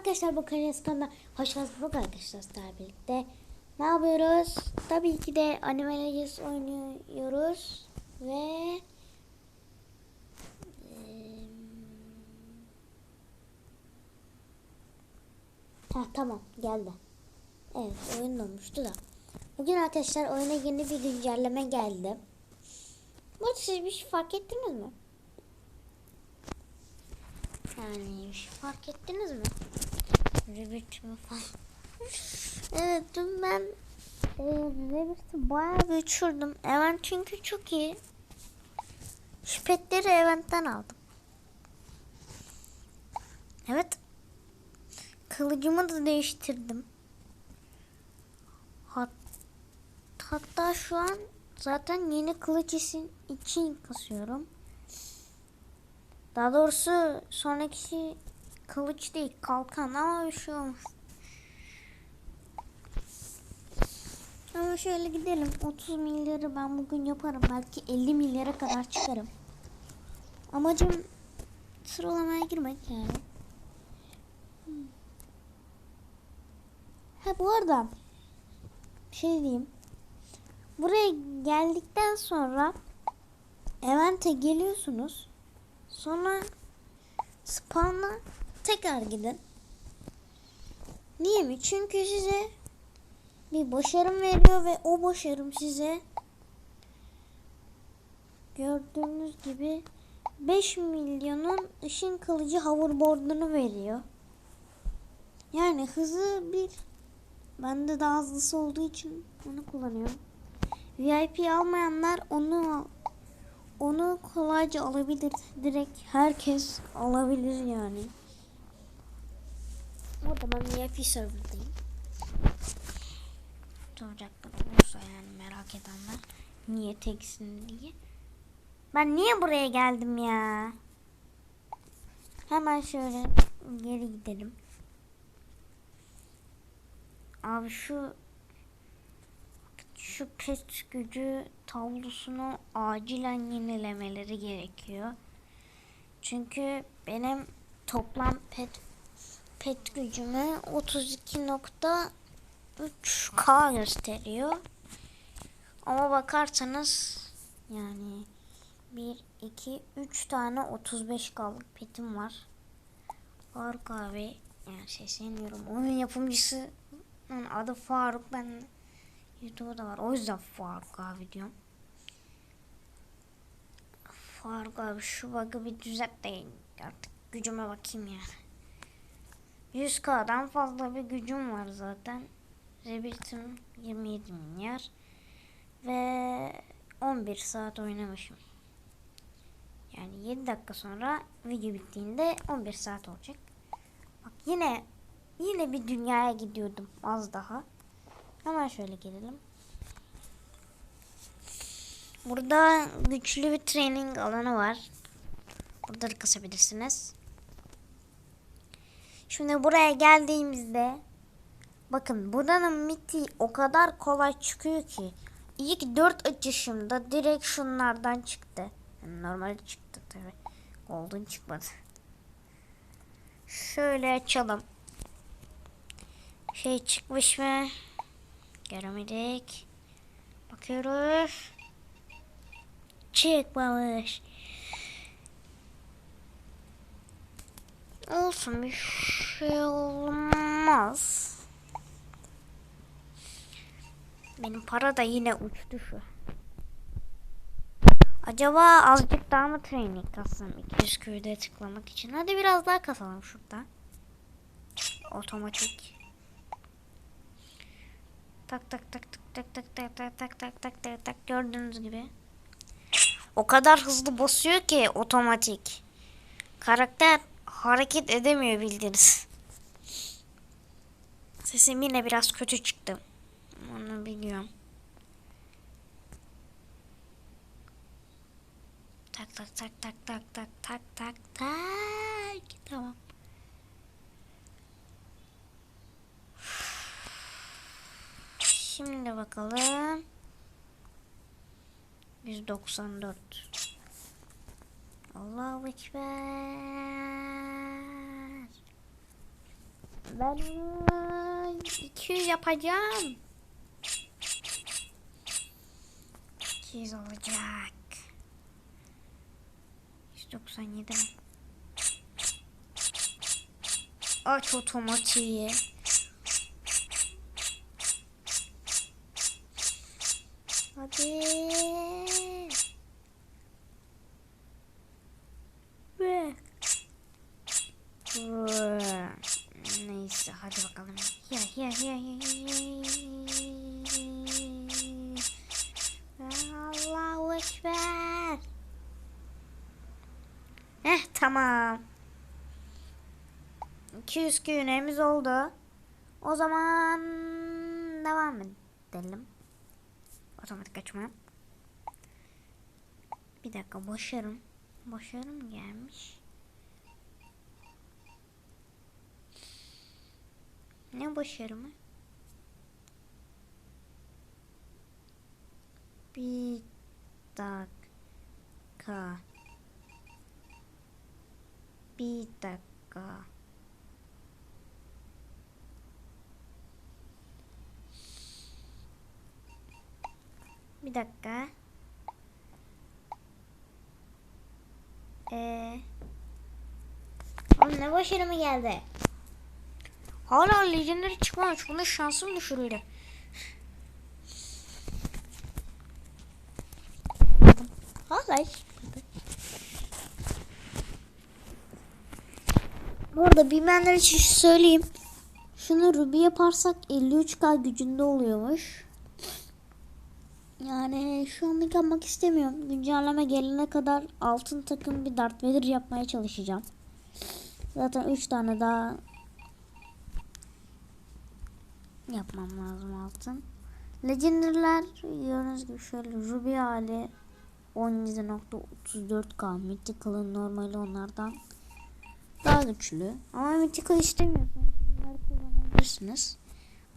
arkadaşlar bu kanalına hoş. Bugün arkadaşlar sizlerle birlikte ne yapıyoruz? Tabii ki de Anime Legends oynuyoruz ve Ha tamam geldi. Evet oyun olmuştu da. Bugün arkadaşlar oyuna yeni bir güncelleme geldi. Bu siz bir şey fark ettiniz mi? Yani bir şey fark ettiniz mi? Revit mi falan. evet dün ben e, Revit'i bayağı bir uçurdum. Event çünkü çok iyi. Şu petleri eventten aldım. Evet. Kılıcımı da değiştirdim. Hat hatta şu an zaten yeni kılıç için kasıyorum. Daha doğrusu sonraki kılıç değil kalkan ama bir şey olmuş. Ama şöyle gidelim. 30 milyarı ben bugün yaparım. Belki 50 milyara kadar çıkarım. Amacım sıralamaya girmek yani. Ha bu arada şey diyeyim. Buraya geldikten sonra event'e geliyorsunuz. Sonra spawn'a tekrar gidin. Niye mi? Çünkü size bir başarım veriyor ve o başarım size gördüğünüz gibi 5 milyonun ışın kılıcı hoverboard'unu veriyor. Yani hızı bir bende daha hızlısı olduğu için onu kullanıyorum. VIP almayanlar onu onu kolayca alabilir. Direkt herkes alabilir yani. Orada ben VIP serverdayım. Soracaklar olursa yani merak edenler. Niye teksin diye. Ben niye buraya geldim ya? Hemen şöyle geri gidelim. Abi şu şu pet gücü tablosunu acilen yenilemeleri gerekiyor. Çünkü benim toplam pet pet gücümü 32.3K gösteriyor. Ama bakarsanız yani 1 2 3 tane 35K'lık petim var. Faruk abi yani sesleniyorum. Onun yapımcısı adı Faruk ben YouTube'da var. O yüzden Faruk abi diyorum. Faruk abi şu bug'ı bir düzelt de artık gücüme bakayım ya. 100k'dan fazla bir gücüm var zaten. Rebirth'im 27 milyar. Ve 11 saat oynamışım. Yani 7 dakika sonra video bittiğinde 11 saat olacak. Bak yine yine bir dünyaya gidiyordum az daha. Hemen şöyle gelelim. Burada güçlü bir training alanı var. Burada da kasabilirsiniz. Şimdi buraya geldiğimizde bakın buranın miti o kadar kolay çıkıyor ki ilk 4 açışımda direkt şunlardan çıktı. Yani normal çıktı tabi. Golden çıkmadı. Şöyle açalım. Şey çıkmış mı? Göremedik. Bakıyoruz. Çıkmamış. Olsun bir şey olmaz. Benim para da yine uçtu şu. Acaba azıcık daha mı training kassam 200 köyde tıklamak için? Hadi biraz daha kasalım şurada. Otomatik. Tak tak tak tak tak tak tak tak tak tak tak tak tak gördüğünüz gibi. O kadar hızlı basıyor ki otomatik. Karakter hareket edemiyor bildiğiniz. Sesim yine biraz kötü çıktı. Onu biliyorum. Tak tak tak tak tak tak tak tak tak. Tamam. Şimdi bakalım. 194. Allahu Ekber. Ben onu 200 yapacağım. 200 olacak. 197 Aç otomatiği. Hadi. Ve. Ve. Neyse hadi bakalım. Ya ya ya ya ya. Allahu Ekber. Eh tamam. 200 günemiz oldu. O zaman devam edelim. Otomatik açma. Bir dakika başarım. Başarım gelmiş. Ne başarımı? Bir dakika. Bir dakika. Bir dakika. Ee, ne başarımı geldi? Hala legendary çıkmamış. Bunda şansım düşürüldü. Hala çıkmadı. Bu arada bilmeyenler için söyleyeyim. Şunu Ruby yaparsak 53k gücünde oluyormuş. Yani şu anlık yapmak istemiyorum. Güncelleme gelene kadar altın takım bir Darth Vader yapmaya çalışacağım. Zaten 3 tane daha yapmam lazım altın. Legendary'ler gördüğünüz gibi şöyle Ruby hali 17.34k Mythical'ın normali onlardan daha güçlü. Ama Mythical istemiyorsanız bunları kullanabilirsiniz.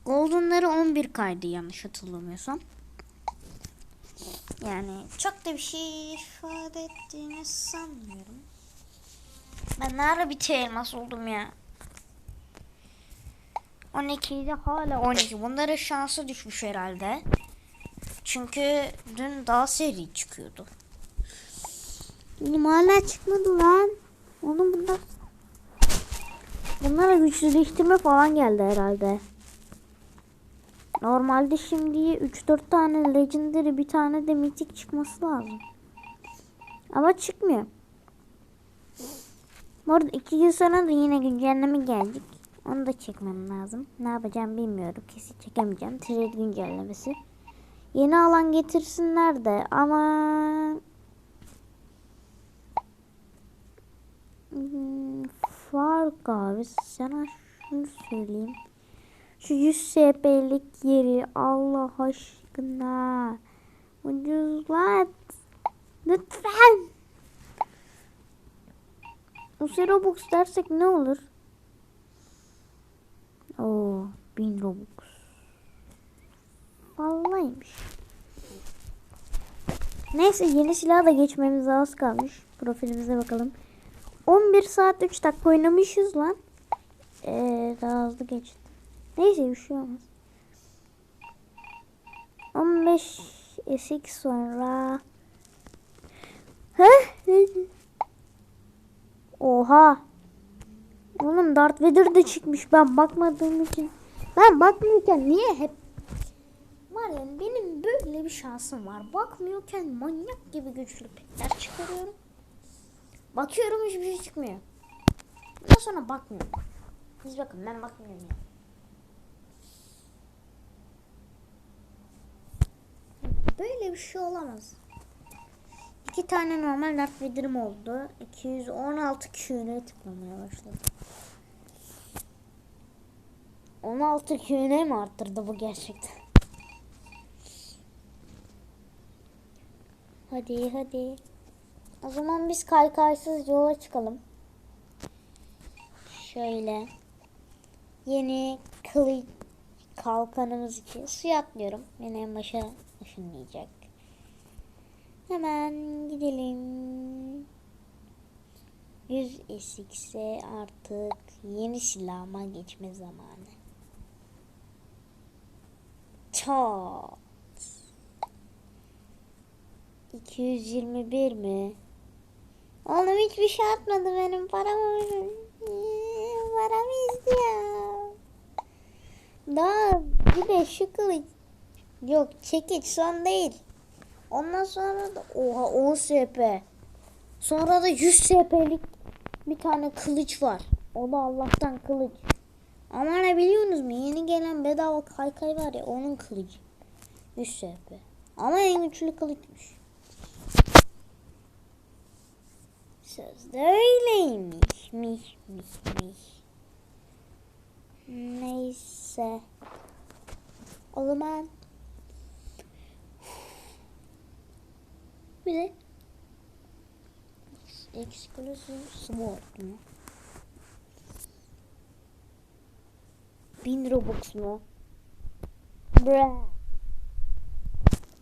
Golden'ları 11k'ydı yanlış hatırlamıyorsam. Yani çok da bir şey ifade ettiğini sanmıyorum. Ben ne ara bir elmas oldum ya. 12'de hala 12. Bunların şansı düşmüş herhalde. Çünkü dün daha seri çıkıyordu. Benim hala çıkmadı lan. Oğlum bunlar Bunlara güçsüzleştirme falan geldi herhalde. Normalde şimdi 3-4 tane legendary bir tane de mitik çıkması lazım. Ama çıkmıyor. Bu arada 2 gün sonra da yine güncelleme gelecek. Onu da çekmem lazım. Ne yapacağım bilmiyorum. Kesin çekemeyeceğim. Trade güncellemesi. Yeni alan getirsinler de ama Hmm, Fark abi sana şunu söyleyeyim. Şu 100 SP'lik yeri Allah aşkına ucuzlat. Lütfen. O Robux dersek ne olur? Oo, 1000 Robux. Vallahimiş. Neyse yeni silah da geçmemiz az kalmış. Profilimize bakalım. 11 saat 3 dakika oynamışız lan. Ee, daha hızlı geçti. Neyse bir şey olmaz. 15 esik sonra. Heh. Oha. Oğlum Darth Vader de çıkmış. Ben bakmadığım için. Ben bakmıyorken niye hep Var yani benim böyle bir şansım var. Bakmıyorken manyak gibi güçlü petler çıkarıyorum. Bakıyorum hiçbir şey çıkmıyor. Ondan sonra bakmıyorum. Siz bakın ben bakmıyorum ya. Böyle bir şey olamaz. İki tane normal Darth Vader'ım oldu. 216 Q'ne tıklamaya başladım. 16 Q'ne mi arttırdı bu gerçekten? Hadi hadi. O zaman biz kaykaysız yola çıkalım. Şöyle. Yeni kılıç kalkanımız için suya atlıyorum. Beni en başa ışınlayacak. Hemen gidelim. 100 esikse artık yeni silahıma geçme zamanı. Çat. 221 mi? Oğlum hiçbir şey atmadı benim paramı. Paramı istiyor. Daha bir de şu kılıç. Yok çekiç son değil. Ondan sonra da oha 10 SP. Sonra da 100 SP'lik bir tane kılıç var. O da Allah'tan kılıç. Ama ne biliyorsunuz mu? Yeni gelen bedava kaykay var ya onun kılıcı. 100 SP. Ama en güçlü kılıçmış. Sözde öyleymiş. Miş miş miş. Neyse. O zaman bir de Exclusive Sword mu? 1000 Robux mu? Bra.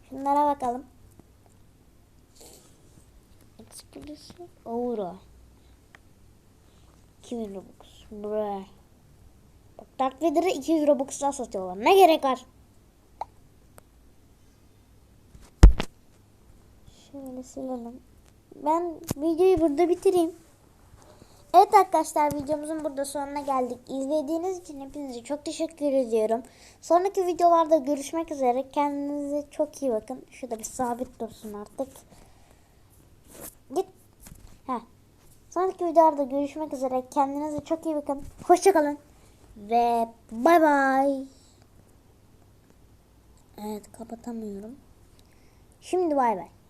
Şunlara bakalım. Exclusive Aura. 2000 Robux. Bra. Bak Darth Vader'ı 200 Robux'tan satıyorlar. Ne gerek var? Şöyle silelim. Ben videoyu burada bitireyim. Evet arkadaşlar videomuzun burada sonuna geldik. İzlediğiniz için hepinize çok teşekkür ediyorum. Sonraki videolarda görüşmek üzere. Kendinize çok iyi bakın. Şurada bir sabit dursun artık. Git. Heh. Sonraki videolarda görüşmek üzere. Kendinize çok iyi bakın. Hoşçakalın. Ve bay bay. Evet kapatamıyorum. Şimdi bay bay.